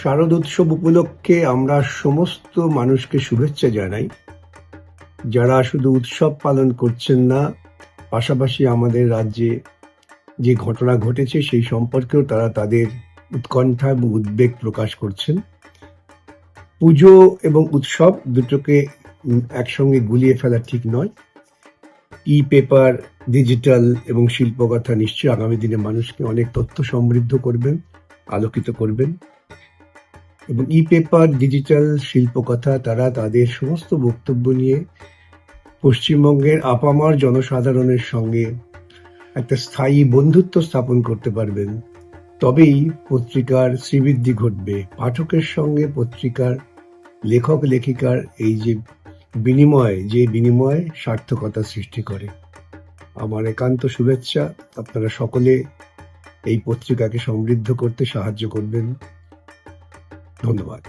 শারদ উৎসব উপলক্ষে আমরা সমস্ত মানুষকে শুভেচ্ছা জানাই। যারা শুধু উৎসব পালন করছেন না, পাশাপাশি আমাদের রাজ্যে যে ঘটনা ঘটেছে সেই সম্পর্কেও তারা তাদের উৎকণ্ঠা এবং উদ্বেগ প্রকাশ করছেন। পুজো এবং উৎসব দুটোকে একসঙ্গে গুলিয়ে ফেলা ঠিক নয়। ই পেপার ডিজিটাল এবং শিল্পকথা নিশ্চয়ই আগামী দিনে মানুষকে অনেক তথ্য সমৃদ্ধ করবেন, আলোকিত করবেন। এবং ই পেপার ডিজিটাল শিল্পকথা, তারা তাদের সমস্ত বক্তব্য নিয়ে পশ্চিমবঙ্গের আপামার জনসাধারণের সঙ্গে একটা স্থায়ী বন্ধুত্ব স্থাপন করতে পারবেন। তবেই পত্রিকার শ্রীবৃদ্ধি ঘটবে। পাঠকের সঙ্গে পত্রিকার লেখক, লেখিকার এই যে বিনিময় যে বিনিময় সার্থকতা সৃষ্টি করে। আমার একান্ত শুভেচ্ছা। আপনারা সকলে এই পত্রিকাকে সমৃদ্ধ করতে সাহায্য করবেন। ধন্যবাদ